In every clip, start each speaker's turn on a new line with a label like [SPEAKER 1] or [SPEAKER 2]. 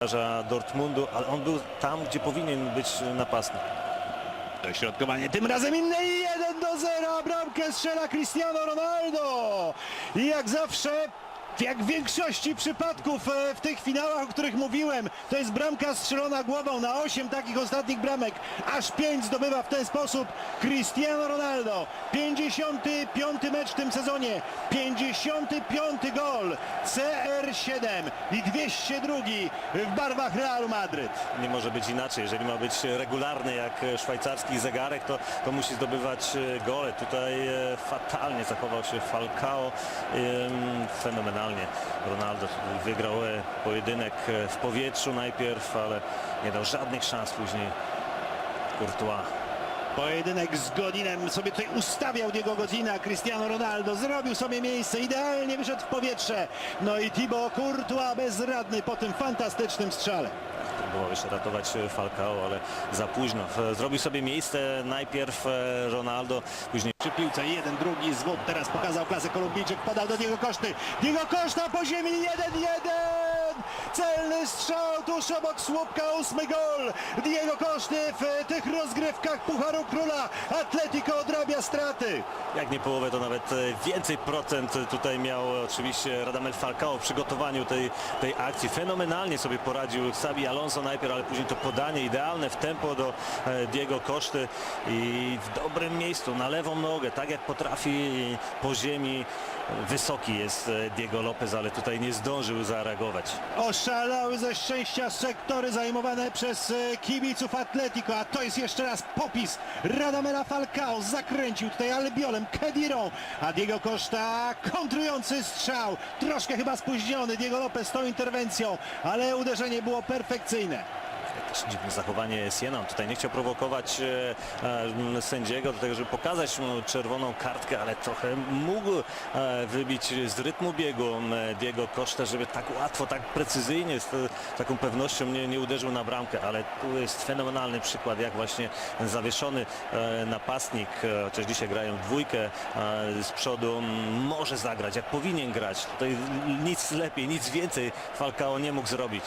[SPEAKER 1] bramkarza Dortmundu, ale on był tam, gdzie powinien być napastnik.
[SPEAKER 2] Dośrodkowanie tym razem inne i 1 do 0. Bramkę strzela Cristiano Ronaldo. I jak zawsze, jak w większości przypadków e, w tych finałach, o których mówiłem, to jest bramka strzelona głową na 8 takich ostatnich bramek. Aż 5 zdobywa w ten sposób Cristiano Ronaldo. 55 mecz w tym sezonie. 55 gol. CR7 i 202 w barwach Realu Madryt.
[SPEAKER 1] Nie może być inaczej. Jeżeli ma być regularny jak szwajcarski zegarek, to, to musi zdobywać e, gole. Tutaj e, fatalnie zachował się Falcao. Ym, Ronaldo wygrał e, pojedynek e, w powietrzu najpierw, ale nie dał żadnych szans później. Courtois.
[SPEAKER 2] Pojedynek z Godinem sobie tutaj ustawiał Diego Godzina. Cristiano Ronaldo zrobił sobie miejsce, idealnie wyszedł w powietrze. No i Thibaut Courtois bezradny po tym fantastycznym strzale.
[SPEAKER 1] Próbował jeszcze ratować e, Falcao, ale za późno. Zrobił sobie miejsce najpierw e, Ronaldo, później
[SPEAKER 2] Przy piłce jeden, drugi zwód. Teraz pokazał klasę Kolumbijczyk, podał do Diego Koszty. Diego Koszta po ziemi 1-1! Celny strzał tuż obok słupka, ósmy gol. Diego Koszty w tych rozgrywkach Pucharu Króla. Atletico odrabia straty.
[SPEAKER 1] jak nie połowę, to nawet e, więcej procent tutaj miał oczywiście Radamel Falcao w przygotowaniu tej, tej akcji. Fenomenalnie sobie poradził Sabi Alonso najpierw, ale później to podanie idealne w tempo do e, Diego Koszty i w dobrym miejscu, na lewą nogę, tak jak potrafi po ziemi. Wysoki jest e, Diego Lopez, ale tutaj nie zdążył zareagować.
[SPEAKER 2] Oszalały ze szczęścia sektory zajmowane przez e, kibiców Atletico, a to jest jeszcze raz popis Radamela Falcao, zakręcił tutaj Albiolem, Kedirą, a Diego Costa kontrujący strzał, troszkę chyba spóźniony Diego Lopez tą interwencją, ale uderzenie było perfekcyjne.
[SPEAKER 1] Też dziwne zachowanie Siena. Tutaj nie chciał prowokować e, e, sędziego do tego, żeby pokazać mu czerwoną kartkę, ale trochę mógł e, wybić z rytmu biegu Diego Costa, żeby tak łatwo, tak precyzyjnie, z taką pewnością nie, nie uderzył na bramkę, ale tu jest fenomenalny przykład, jak właśnie zawieszony napastnik, chociaż dzisiaj grają dwójkę z przodu, może zagrać, jak powinien grać. Tutaj nic lepiej, nic więcej Falcao nie mógł zrobić.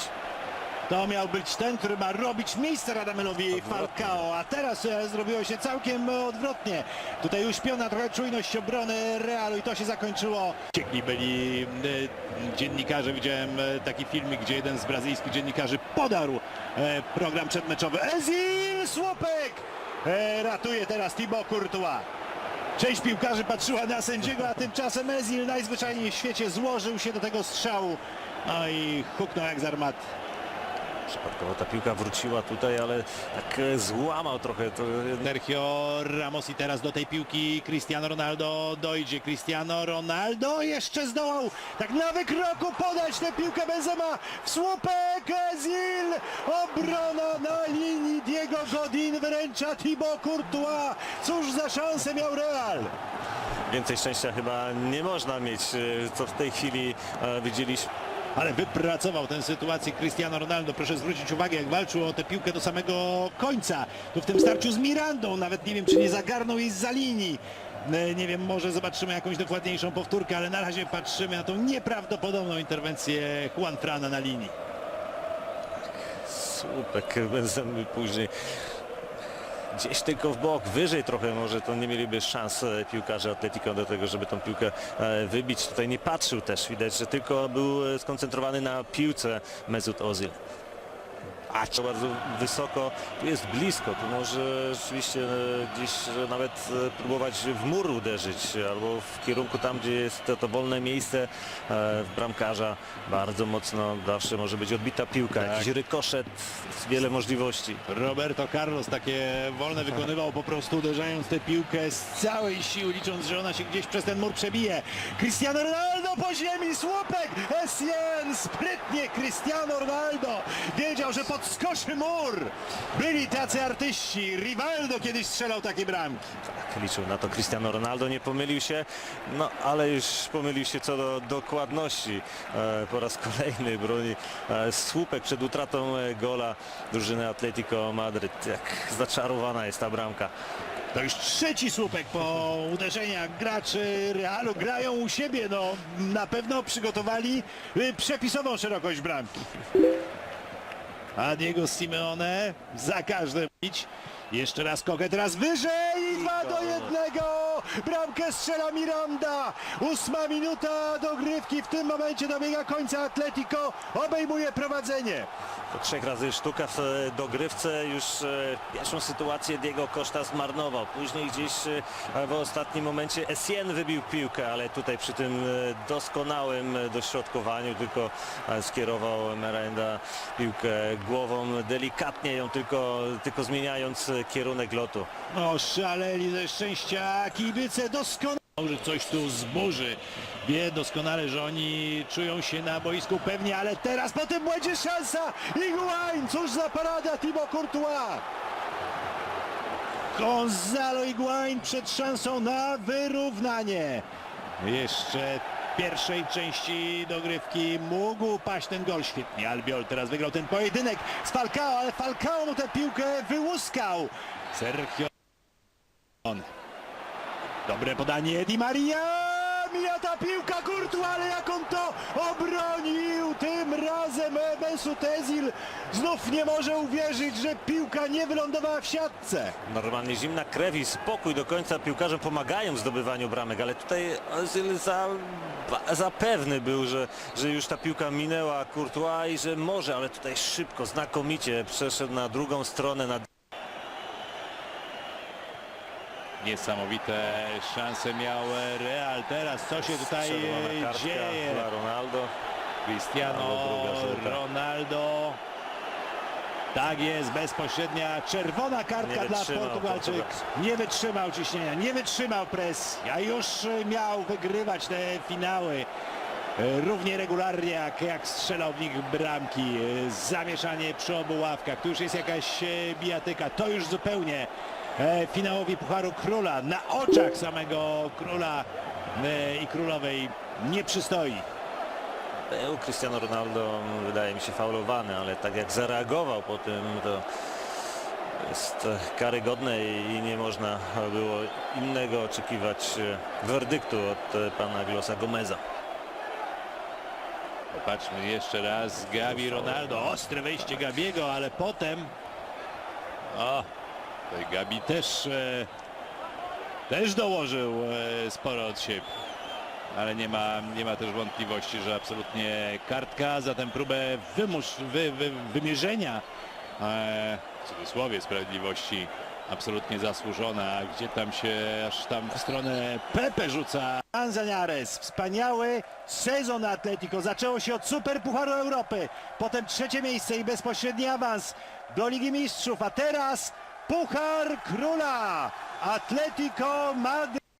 [SPEAKER 2] To miał być ten, który ma robić miejsce Radamelowi Falcao, a teraz e, zrobiło się całkiem e, odwrotnie. Tutaj uśpiona trochę czujność obrony Realu i to się zakończyło. Ciekli byli e, dziennikarze, widziałem taki filmik, gdzie jeden z brazylijskich dziennikarzy podarł program przedmeczowy. Ezil Słupek e, ratuje teraz Thibaut Courtois. Część piłkarzy patrzyła na sędziego, a tymczasem Ezil najzwyczajniej w świecie złożył się do tego strzału. No i huknął jak z armaty.
[SPEAKER 1] Przypadkowo ta piłka wróciła tutaj, ale tak e, złamał trochę. To,
[SPEAKER 2] Sergio Ramos i teraz do tej piłki Cristiano Ronaldo dojdzie. Cristiano Ronaldo jeszcze zdołał tak na wykroku podać tę piłkę Benzema w słupek Ezil. Obrona na linii Diego Godin wręcza Thibaut Courtois. Cóż za szansę miał Real.
[SPEAKER 1] więcej szczęścia chyba nie można mieć, e, co w tej chwili e, widzieliśmy.
[SPEAKER 2] Ale wypracował tę sytuację Cristiano Ronaldo. Proszę zwrócić uwagę, jak walczył o tę piłkę do samego końca. Tu w tym starciu z Mirandą. Nawet nie wiem, czy nie zagarnął jej za linii. E, Nie wiem, może zobaczymy jakąś dokładniejszą powtórkę, ale na razie patrzymy na tą nieprawdopodobną interwencję Juan Frana na linii.
[SPEAKER 1] Słupek Benzemy później gdzieś tylko w bok, wyżej trochę może to nie mieliby szans e, piłkarze Atletico do tego, żeby tą piłkę e, wybić. Tutaj nie patrzył też, widać, że tylko był e, skoncentrowany na piłce Mesut Ozil. A to bardzo wysoko, tu jest blisko, tu może rzeczywiście e, gdzieś e, nawet e, próbować w mur uderzyć albo w kierunku tam, gdzie jest to, to wolne miejsce w bramkarza. Bardzo mocno zawsze może być odbita piłka,
[SPEAKER 2] Tak.
[SPEAKER 1] jakiś rykoszet, wiele możliwości.
[SPEAKER 2] Roberto Carlos takie wolne wykonywał po prostu uderzając tę piłkę z całej siły, licząc, że ona się gdzieś przez ten mur przebije. Cristiano Ronaldo po ziemi, słupek, Essien, sprytnie Cristiano Ronaldo. Wiedział, że podskoczy mur. Byli tacy artyści. Rivaldo kiedyś strzelał takie bramki.
[SPEAKER 1] Tak, liczył na to Cristiano Ronaldo, nie pomylił się, no ale już pomylił się co do dokładności. E, po raz kolejny broni e, słupek przed utratą e, gola drużyny Atletico Madryt. Jak zaczarowana jest ta bramka.
[SPEAKER 2] To już trzeci słupek po uderzeniach graczy Realu. Grają u siebie, no na pewno przygotowali y, przepisową szerokość bramki. a Diego Simeone za każdym bić. Jeszcze raz Koke, teraz wyżej, 2 do 1. Bramkę strzela Miranda. Ósma minuta dogrywki. W tym momencie dobiega końca Atletico. Obejmuje prowadzenie.
[SPEAKER 1] Po trzech razy sztuka w e, dogrywce już e, pierwszą sytuację Diego Costa zmarnował. Później gdzieś e, w ostatnim momencie Essien wybił piłkę, ale tutaj przy tym doskonałym dośrodkowaniu tylko skierował Merenda piłkę głową, delikatnie ją tylko, tylko zmieniając kierunek lotu.
[SPEAKER 2] No, szaleli ze szczęścia kibice doskonale. Może coś tu zburzy. Wie doskonale, że oni czują się na boisku pewnie, ale teraz po tym będzie szansa. Iguain, cóż za parada Thibaut Courtois. Gonzalo Iguain przed szansą na wyrównanie. Jeszcze pierwszej części dogrywki mógł paść ten gol. Świetnie Albiol teraz wygrał ten pojedynek z Falcao, ale Falcao mu tę piłkę wyłuskał. Sergio Dobre podanie Di Maria. Mija ta piłka Courtois, ale jak on to obronił tym razem Mesut Özil znów nie może uwierzyć, że piłka nie wylądowała w siatce.
[SPEAKER 1] Normalnie zimna krew i spokój do końca piłkarzom pomagają w zdobywaniu bramek, ale tutaj Özil za, za pewny był, że, że już ta piłka minęła Courtois i że może, ale tutaj szybko, znakomicie przeszedł na drugą stronę, na
[SPEAKER 2] Niesamowite szanse miał Real. Teraz co się tutaj dzieje?
[SPEAKER 1] dla Ronaldo.
[SPEAKER 2] Cristiano. Ronaldo. Tak jest, bezpośrednia czerwona kartka dla Portugalczyk.
[SPEAKER 1] Portugal.
[SPEAKER 2] Nie wytrzymał ciśnienia, nie wytrzymał presji, a już miał wygrywać te finały. Równie regularnie jak, jak strzelał w nich bramki. Zamieszanie przy obu ławkach. Tu już jest jakaś e, bijatyka. To już zupełnie finałowi Pucharu Króla. Na oczach samego króla e, i królowej nie przystoi.
[SPEAKER 1] Był Cristiano Ronaldo, wydaje mi się, faulowany, ale tak jak zareagował po tym, to jest karygodne i nie można było innego oczekiwać e, werdyktu od e, pana Glosa Gomeza.
[SPEAKER 2] Popatrzmy jeszcze raz. Gabi Ronaldo. Ostre wejście Gabiego, ale potem... O, Gabi też... E, też dołożył e, sporo od siebie. Ale nie ma, nie ma też wątpliwości, że absolutnie kartka za tę próbę wymusz, wy, wy, wymierzenia e, w cudzysłowie sprawiedliwości absolutnie zasłużona. Gdzie tam się aż tam w stronę Pepe rzuca. Manzanares, wspaniały sezon Atletico. Zaczęło się od Super Pucharu Europy, potem trzecie miejsce i bezpośredni awans do Ligi Mistrzów, a teraz Puchar Króla. Atletico Madryt.